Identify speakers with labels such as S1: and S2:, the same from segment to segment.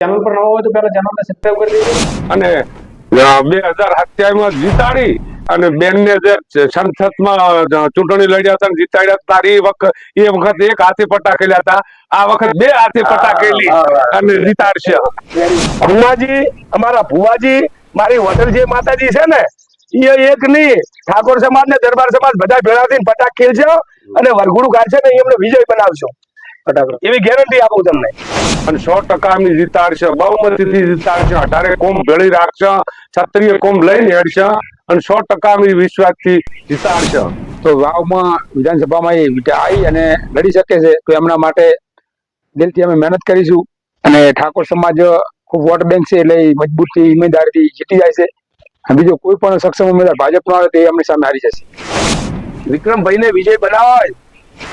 S1: Channel પર નવા હોય તો પહેલા ચેનલને સબસ્ક્રાઇબ કરી દેજો.
S2: અને બે હજાર સત્યાવીસ જીતાડી અને બેનને જે સંસદમાં ચૂંટણી લડ્યા હતા જીતાડ્યા તારી વખત એ વખત એક હાથે પટ્ટા ખેલ્યા હતા. આ વખત બે હાથે પટ્ટા ખેલી અને જીતાડશે.
S3: ભુવાજી અમારા ભુવાજી મારી હોટલ જે માતાજી છે ને એ એક નહીં ઠાકોર સમાજ ને દરબાર સમાજ બધા ભેળા થઈને પટાક ખેલશે અને વરઘુડું કાઢશે ને એમને વિજય બનાવશો.
S1: ફટાફટ.
S3: એવી ગેરંટી આપું તમને.
S2: અને સો ટકા અમે જીતાડશે બહુમતીથી જીતાડશે અઢારે કોમ ભેળી રાખશે ક્ષત્રિય કોમ લઈને હેડશે અને સો ટકા અમે વિશ્વાસથી જીતાડશે
S4: તો વાવમાં વિધાનસભામાં એ આવી અને લડી શકે છે તો એમના માટે દિલથી અમે મહેનત કરીશું. અને ઠાકોર સમાજ ખૂબ વોટ બેંક છે એટલે મજબૂતી મજબૂતથી ઈમાનદારીથી જીતી જાય છે. અને બીજો કોઈ પણ સક્ષમ ઉમેદવાર ભાજપનો આવે તો એ અમની સામે હારી જશે.
S3: વિક્રમભાઈ ને વિજય બનાવવા હોય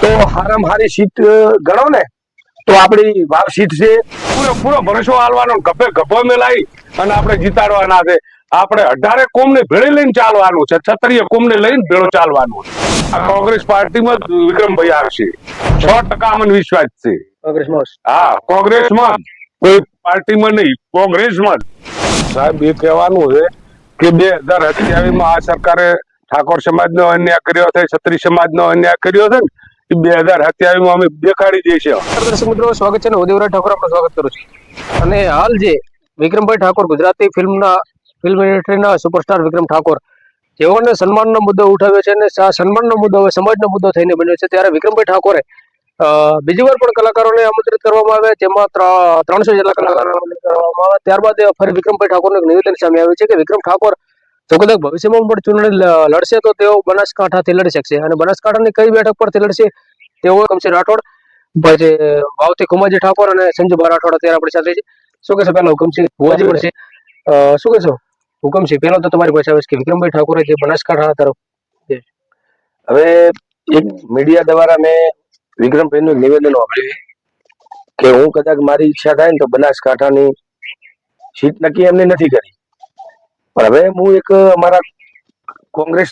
S3: તો હારામાં હારી સીટ ગણો ને. તો આપણી વાવ સીટ છે.
S2: પૂરો પૂરો ભરોસો હાલવાનો ગભે ગભો મેલાઈ અને આપણે જીતાડવાના છે. આપણે અઢારે કોમને ભેળી લઈને ચાલવાનું છે ક્ષત્રિય કોમને લઈને ભેળો ચાલવાનું આ કોંગ્રેસ પાર્ટીમાં વિક્રમભાઈ આવશે છ. ટકા મને વિશ્વાસ છે.
S1: કોંગ્રેસમાં
S2: હા કોંગ્રેસમાં કોઈ પાર્ટીમાં નહીં કોંગ્રેસમાં જ. સાહેબ એ કહેવાનું છે કે બે હજાર અઠ્યાવીસમાં આ સરકારે ઠાકોર સમાજનો અન્યાય કર્યો છે ક્ષત્રિય સમાજનો અન્યાય કર્યો છે ને બે હજાર અઠ્યાવીસમાં અમે દેખાડી દઈશું
S1: દર્શક મિત્રો, સ્વાગત છે ઉદયવરાજ ઠાકોર આપણું સ્વાગત કરું છું. અને હાલ જે વિક્રમભાઈ ઠાકોર, ગુજરાતી ફિલ્મના, ફિલ્મ ઇન્ડસ્ટ્રીના સુપરસ્ટાર વિક્રમ ઠાકોર જેઓને સન્માનનો મુદ્દો ઉઠાવ્યો છે અને આ સન્માનનો મુદ્દો હવે સમાજનો મુદ્દો થઈને બન્યો છે. ત્યારે વિક્રમભાઈ ઠાકોરે બીજી વાર પણ કલાકારોને આમંત્રિત કરવામાં આવે જેમાં ત્રણ- ત્રણસો જેટલા આમંત્રિત કરવામાં આવે ત્યારબાદ ફરી વિક્રમભાઈ ઠાકોરનું નિવેદન સામે આવ્યું છે કે વિક્રમ ઠાકોર જો કદાચ ભવિષ્યમાં પણ ચૂંટણી લડશે તો તેઓ બનાસકાંઠાથી લડી શકશે. અને બનાસકાંઠાની કઈ બેઠક પરથી લડશે તેઓ કમશે રાઠોડ પછી ભાવથી કુમાજી ઠાકોર અને સંજુભા રાઠોડ અત્યારે આપણી સાથે છે. શું કહેશો પહેલા હુકમસિંહ ભુવાજી પણ છે. શું કહેશો? હુકમસિંહ પહેલો તો તમારી પાસે આવે છે કે વિક્રમભાઈ ઠાકોરે જે બનાસકાંઠા તરફ
S3: હવે એક મીડિયા દ્વારા મેં વિક્રમભાઈનું નિવેદન વાપર્યું કે હું કદાચ મારી ઈચ્છા થાય ને તો બનાસકાંઠાની સીટ નક્કી એમને નથી કરી. પણ હવે હું એક અમારા કોંગ્રેસ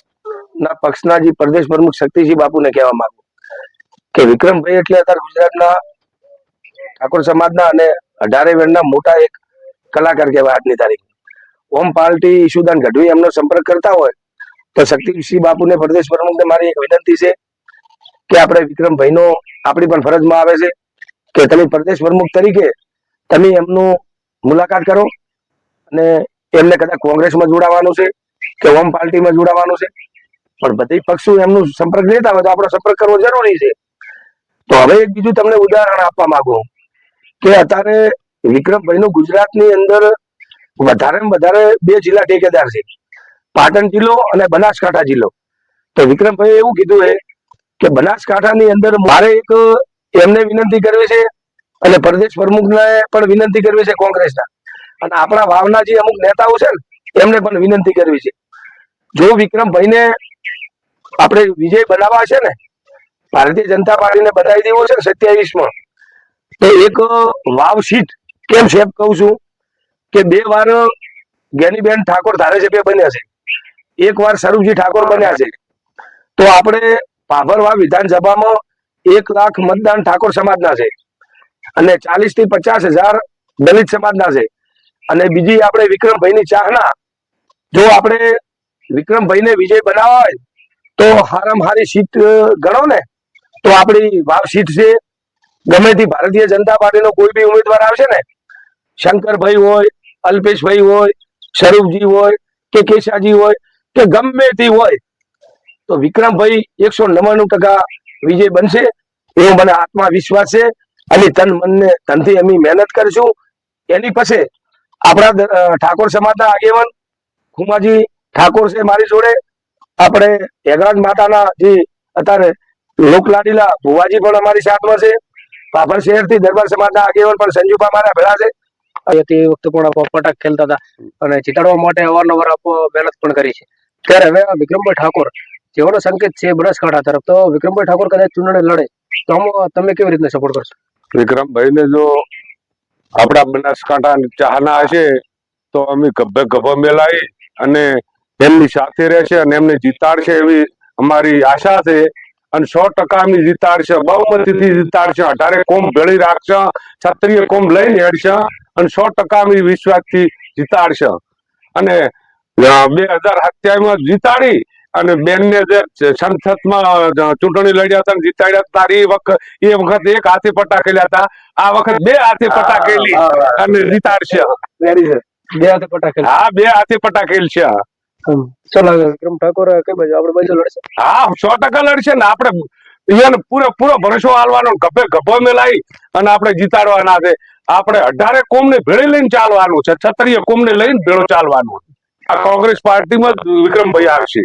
S3: ના પક્ષના જે પ્રદેશ પ્રમુખ શક્તિસિંહ બાપુને કહેવા માંગુ કે વિક્રમભાઈ એટલે અત્યારે ગુજરાતના ઠાકોર સમાજના અને અઢારે વેણના મોટા એક કલાકાર કહેવાય આજની તારીખ. ઓમ પાર્ટી ઈશુદાન ગઢવી એમનો સંપર્ક કરતા હોય તો શક્તિસિંહ બાપુને પ્રદેશ પ્રમુખને મારી એક વિનંતી છે કે આપણે વિક્રમભાઈનો આપણી પણ ફરજમાં આવે છે કે તમે પ્રદેશ પ્રમુખ તરીકે તમે એમનું મુલાકાત કરો અને એમને કદાચ કોંગ્રેસમાં જોડાવાનું છે કે હોમ પાર્ટીમાં જોડાવાનું છે. પણ બધી પક્ષો એમનું સંપર્ક લેતા હોય તો આપણો સંપર્ક કરવો જરૂરી છે. તો હવે એક બીજું તમને ઉદાહરણ આપવા માંગુ કે અત્યારે વિક્રમભાઈનું ગુજરાતની અંદર વધારે વધારે બે જિલ્લા ઠેકેદાર છે. પાટણ જિલ્લો અને બનાસકાંઠા જિલ્લો. તો વિક્રમભાઈ એવું કીધું છે કે બનાસકાંઠાની અંદર મારે એક એમને વિનંતી કરવી છે અને પ્રદેશ પ્રમુખને પણ વિનંતી કરવી છે કોંગ્રેસના. અને આપણા વાવના જે અમુક નેતાઓ છે ને, એમને પણ વિનંતી કરવી છે. જો વિક્રમભાઈને આપણે વિજય બનાવવા છે ને, ભારતીય જનતા પાર્ટીને બતાવી દેવો છે સત્યાવીસમાં તો એક વાવ સીટ કેમ છે કહું છું કે બે વાર જ્ઞાનીબેન ઠાકોર ધારાસભ્ય બન્યા છે. એક વાર સ્વરૂપજી ઠાકોર બન્યા છે. તો આપણે પાભરવા વિધાનસભામાં એક લાખ મતદાન ઠાકોર સમાજના છે અને ચાલીસથી પચાસ હજાર દલિત સમાજના છે. અને બીજી આપણે વિક્રમભાઈની ચાહના, જો આપણે વિક્રમભાઈને વિજય બનાવવા હોય, તો હારામાં હારી સીટ ગણો ને. તો આપણી વાવ સીટ છે, ગમે તે ભારતીય જનતા પાર્ટીનો કોઈ બી ઉમેદવાર આવશે ને, શંકરભાઈ હોય, અલ્પેશભાઈ હોય સ્વરૂપજી હોય, કે કેશાજી હોય, કે ગમે તે હોય, તો વિક્રમભાઈ એકસો નવ્વાણું ટકા વિજય બનશે. એવો મને આત્મવિશ્વાસ છે. અને તન મનને, તનથી અમે મહેનત કરીશું. એની પછી આપણા ઠાકોર સમાજના આગેવાન ખુમાજી ઠાકોર છે મારી જોડે. આપણે એગરાજ માતાના જે અત્યારે લોકલાડીલા ભુવાજી પણ અમારી સાથમાં છે. પાપર શહેરથી દરબાર સમાજના આગેવાન પણ સંજુભા મારા ભેળા છે.
S1: તે વખતે પણ આપ ખેલતા હતા અને જીતાડવા માટે અવારનવાર આપ મહેનત પણ કરી છે. ત્યારે હવે વિક્રમભાઈ ઠાકોર જેઓનો સંકેત છે બનાસકાંઠા તરફ તો વિક્રમભાઈ ઠાકોર કદાચ ચૂંટણી લડે તો તમે કેવી રીતે સપોર્ટ કરશો?
S2: વિક્રમભાઈને જો આપણા બનાસકાંઠા ચાહના હશે તો અમે ગભે ગભો મેલાઈ અને એમની સાથે રહેશે અને એમને જીતાડશે એવી અમારી આશા છે. અને સો ટકા અમે જીતાડશે બહુમતીથી જીતાડશે અઢારે કોમ ભેળી રાખશે ક્ષત્રિય કોમ લઈને હેડશે અને સો ટકા અમે વિશ્વાસથી જીતાડશે. અને બે હજાર સત્યાવીસ જીતાડી અને બેનને જે સંસદમાં ચૂંટણી લડ્યા હતા જીતાડ્યા તારી વખત એ વખત એક હાથે પટ્ટા ખેલ્યા હતા. આ વખત બે હાથે પટ્ટા ખેલી અને જીતાડશે
S1: છે બે હાથે પટાખેલ
S2: હા બે હાથે ખેલશે
S1: શું લાગે વિક્રમ ઠાકોર કઈ બાજુ? આપણે બાજુ લડશે?
S2: હા સો ટકા લડશે ને. આપણે એને પૂરો પૂરો ભરોસો હાલવાનો ગભે ગભો મેલાઈ અને આપણે જીતાડવાના છે. આપણે અઢારે કોમ ને ભેળે લઈને ચાલવાનું છે? છત્રીય કોમ ને લઈને ભેળો ચાલવાનું આ કોંગ્રેસ પાર્ટીમાં વિક્રમભાઈ આવશે.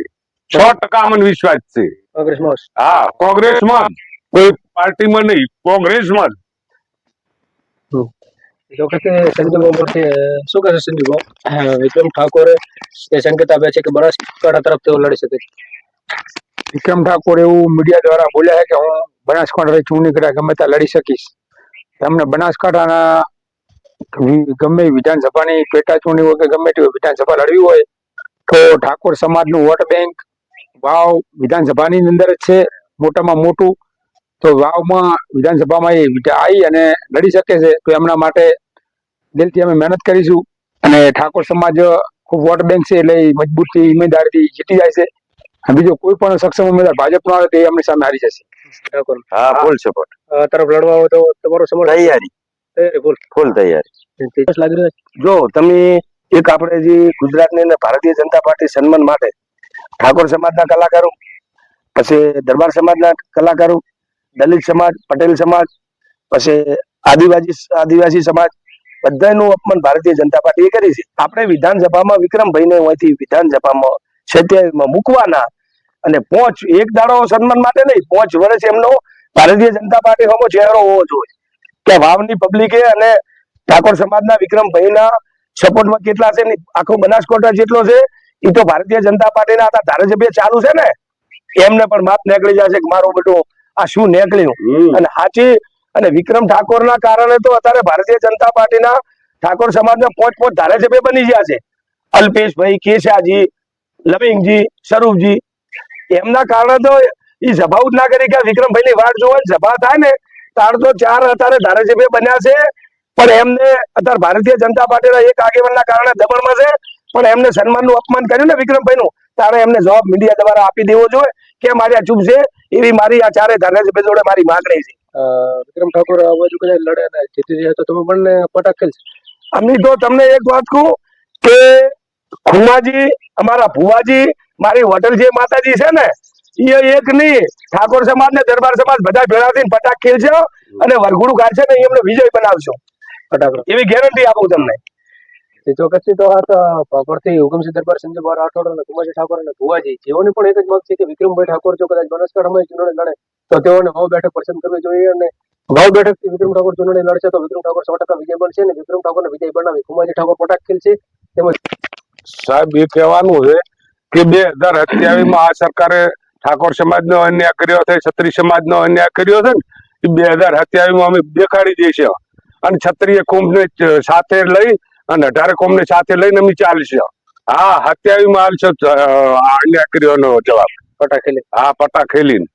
S2: સો ટકા મને વિશ્વાસ છે.
S1: કોંગ્રેસમાં
S2: હા કોંગ્રેસમાં. કોઈ પાર્ટીમાં નહીં કોંગ્રેસમાં જ.
S1: વખતે સંજયભાઈ પરથી શું કહેશે સંજયભાઈ વિક્રમ ઠાકોરે સંકેત આપ્યા છે કે બનાસકાંઠા તરફ તેઓ લડી શકે છે.
S4: વિક્રમ ઠાકોર એવું મીડિયા દ્વારા બોલ્યા છે કે હું બનાસકાંઠા ચૂંટણી કર્યા ગમે ત્યાં લડી શકીશ. એમને બનાસકાંઠાના ગમે વિધાનસભાની પેટા ચૂંટણી હોય કે ગમે તે વિધાનસભા લડવી હોય તો ઠાકોર સમાજનું વોટ બેંક વાવ વિધાનસભાની અંદર જ છે મોટામાં મોટું. તો વાવમાં વિધાનસભામાં એ આવી અને લડી શકે છે. તો એમના માટે દિલથી અમે મહેનત કરીશું. અને ઠાકોર સમાજ ખૂબ વોટ બેંક છે એટલે મજબૂતથી ઈમેદારીથી જીતી જાય છે. બીજો કોઈ પણ સક્ષમ ઉમેદવાર ભાજપનો આવે તો એ એમની સામે હારી જશે.
S3: હા ફૂલ સપોર્ટ.
S1: તરફ લડવા હોય તો તમારો સમર્થન
S3: તૈયારી.
S1: ફૂલ.
S3: ફૂલ તૈયારી. જો તમે એક આપણે જે ગુજરાતની અંદર ભારતીય જનતા પાર્ટી સન્માન માટે ઠાકોર સમાજના કલાકારો, પછી દરબાર સમાજના કલાકારો, દલિત સમાજ, પટેલ સમાજ, પછી આદિવાસી આદિવાસી સમાજ, બધાનું અપમાન ભારતીય જનતા પાર્ટીએ કરી છે. આપણે વિધાનસભામાં વિક્રમભાઈને અહીંથી વિધાનસભામાં સત્યાવીસમાં મૂકવાના અને પોંચ, એક દાડો સન્માન માટે નહીં, પોંચ વર્ષ એમનો ભારતીય જનતા પાર્ટી હોમો ચહેરો હોવો જોઈએ. કે વાવની પબ્લિકે અને ઠાકોર સમાજના વિક્રમભાઈના સપોર્ટમાં કેટલા છે આખો બનાસકોટા જેટલો છે એ તો ભારતીય જનતા પાર્ટીના હતા ધારાસભ્ય ચાલુ છે ને એમને પણ માપ નીકળી જશે કે મારો બેટો આ શું નીકળ્યું? અને સાચી અને વિક્રમ ઠાકોરના કારણે તો અત્યારે ભારતીય જનતા પાર્ટીના ઠાકોર સમાજના પોચ પોચ ધારાસભ્ય બની ગયા છે. અલ્પેશભાઈ કેશાજી લવિંગજી સ્વરૂપજી એમના કારણે તો એ સભા જ ના કરી કે વિક્રમભાઈ ની વાટ જોવે ને સભા થાય ને તાર તો ચાર અત્યારે ધારાસભ્ય બન્યા છે. પણ એમને અત્યારે ભારતીય જનતા પાર્ટીના એક આગેવાનના કારણે દબણમાં છે. પણ એમને સન્માનનું અપમાન કર્યું ને વિક્રમભાઈનું તારે એમને જવાબ મીડિયા દ્વારા આપી દેવો જોઈએ કે મારી આ ચૂપ છે એવી મારી આ ચારે ધારાસભ્ય જોડે મારી માંગણી છે.
S1: વિક્રમ ઠાકોર આ બાજુ કદાચ લડે ને જીતી જાય તો તમે મને પટાક છે.
S3: અમી તો તમને એક વાત કહું કે ખુમાજી અમારા ભુવાજી મારી હોટલ જે માતાજી છે ને એ એક નહીં ઠાકોર સમાજ ને દરબાર સમાજ બધા ભેળા થઈને પટાક ખેલશે અને વરઘોડું કાઢશે ને એમને વિજય બનાવશો એવી ગેરંટી આપું તમને.
S1: તે ચોક્કસથી તો આ પરથી હુકમસિંહ દરબાર સંજય બાર રાઠોડ અને કુમારજી ઠાકોર અને ભુવાજી, જેઓની પણ એક જ માંગ છે કે વિક્રમભાઈ ઠાકોર જો કદાચ બનાસકાંઠામાં ચૂંટણી લડે, તો તેઓને ભાવ બેઠક પસંદ કરવી જોઈએ અને ભાવ બેઠકથી વિક્રમ ઠાકોર ચૂંટણી લડશે તો વિક્રમ ઠાકોર સો ટકા વિજય બનશે અને વિક્રમ ઠાકોરને વિજય બનાવી કુમારજી ઠાકોર પટાક ખેલશે તેમજ
S2: સાહેબ, એ કહેવાનું છે કે બે હજારમાં આ સરકારે ઠાકોર સમાજનો અન્યાય કર્યો છે સમાજ સમાજનો અન્યાય કર્યો છે ને બે હજારમાં અમે દેખાડી દઈશું. અને છત્રીય કુંભને સાથે લઈ અને અઢારે કોમને સાથે લઈને અમે ચાલશે હા હત્યાવી માં અન્યાય કર્યોનો જવાબ.
S1: પટાખેલી. ખેલે
S2: હા પટા ખેલીને